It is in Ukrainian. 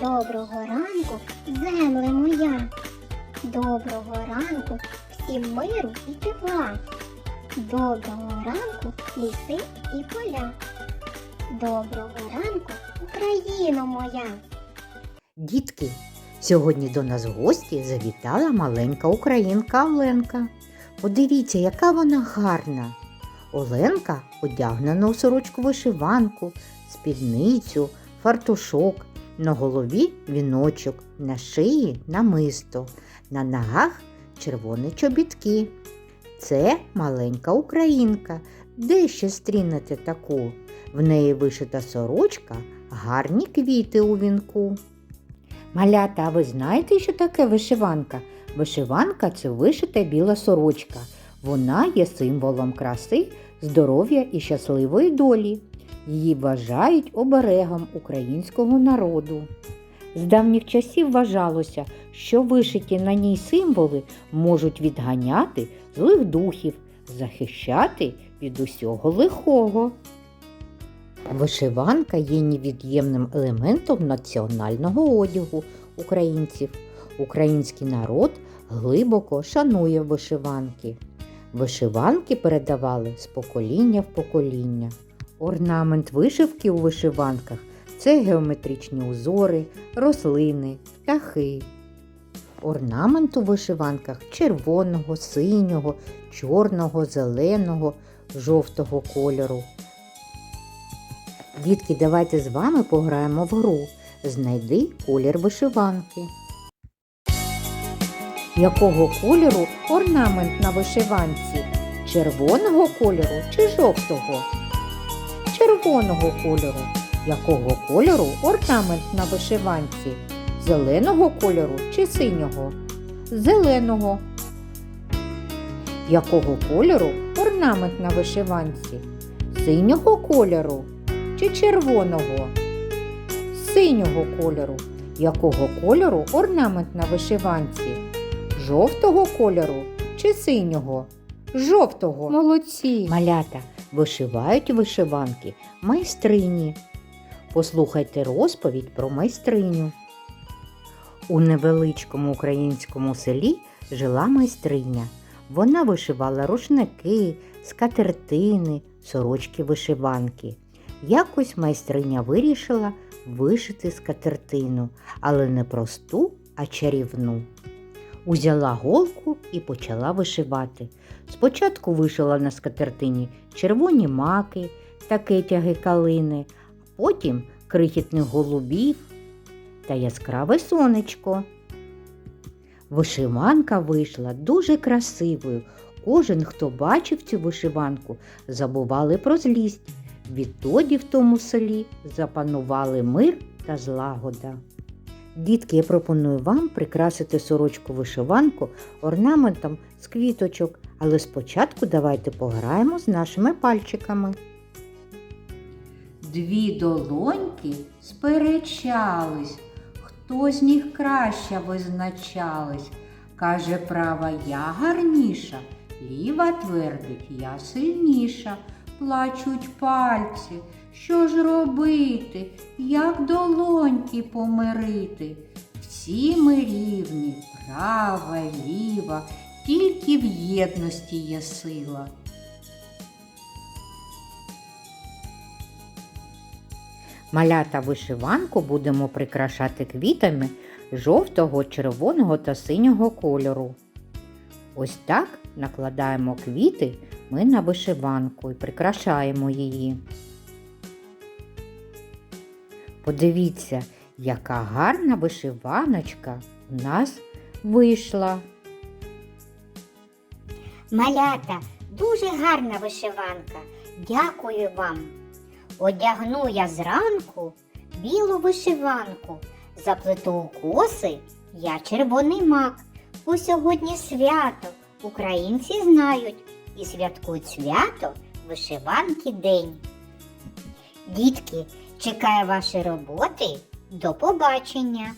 Доброго ранку, земле моя. Доброго ранку, всім миру і тепла. Доброго ранку, ліси і поля. Доброго ранку, Україно моя. Дітки, сьогодні до нас в гості завітала маленька українка Оленка. Подивіться, яка вона гарна. Оленка одягнена у сорочку вишиванку, спідницю, фартушок, на голові віночок, на шиї намисто, на ногах червоні чобітки. Це маленька українка. Де ще стрінете таку? В неї вишита сорочка, гарні квіти у вінку. Малята, а ви знаєте, що таке вишиванка? Вишиванка це вишита біла сорочка. Вона є символом краси, здоров'я і щасливої долі. Її вважають оберегом українського народу. З давніх часів вважалося, що вишиті на ній символи можуть відганяти злих духів, захищати від усього лихого. Вишиванка є невід'ємним елементом національного одягу українців. Український народ глибоко шанує вишиванки. Вишиванки передавали з покоління в покоління. Орнамент вишивки у вишиванках це геометричні узори, рослини, птахи. Орнамент у вишиванках червоного, синього, чорного, зеленого, жовтого кольору. Дітки, давайте з вами пограємо в гру. Знайди колір вишиванки. Якого кольору орнамент на вишиванці? Червоного кольору чи жовтого? Червоного кольору. Якого кольору орнамент на вишиванці? Зеленого кольору чи синього? Зеленого. Якого кольору орнамент на вишиванці? Синього кольору чи червоного? Синього кольору. Якого кольору орнамент на вишиванці? Жовтого кольору чи синього? Жовтого. Молодці. Малята вишивають вишиванки майстрині. Послухайте розповідь про майстриню. У невеличкому українському селі жила майстриня. Вона вишивала рушники, скатертини, сорочки вишиванки. Якось майстриня вирішила вишити скатертину, але не просту, а чарівну. Узяла голку і почала вишивати. Спочатку вишила на скатертині червоні маки та кетяги калини, а потім крихітних голубів та яскраве сонечко. Вишиванка вийшла дуже красивою. Кожен, хто бачив цю вишиванку, забували про злість. Відтоді в тому селі запанували мир та злагода. Дітки, я пропоную вам прикрасити сорочку вишиванку орнаментом з квіточок, але спочатку давайте пограємо з нашими пальчиками. Дві долоньки сперечались, хто з них краще визначались. Каже, права я гарніша, ліва твердить я сильніша. Плачуть пальці, що ж робити, як долоньки помирити? Всі ми рівні, права, ліва, тільки в єдності є сила. Малята вишиванку будемо прикрашати квітами жовтого, червоного та синього кольору. Ось так накладаємо квіти ми на вишиванку і прикрашаємо її. Подивіться, яка гарна вишиваночка у нас вийшла. Малята, дуже гарна вишиванка. Дякую вам. Одягну я зранку білу вишиванку, заплету у коси я червоний мак. Бо сьогодні свято українці знають і святкують свято вишиванки день. Дітки, чекаю ваші роботи. До побачення!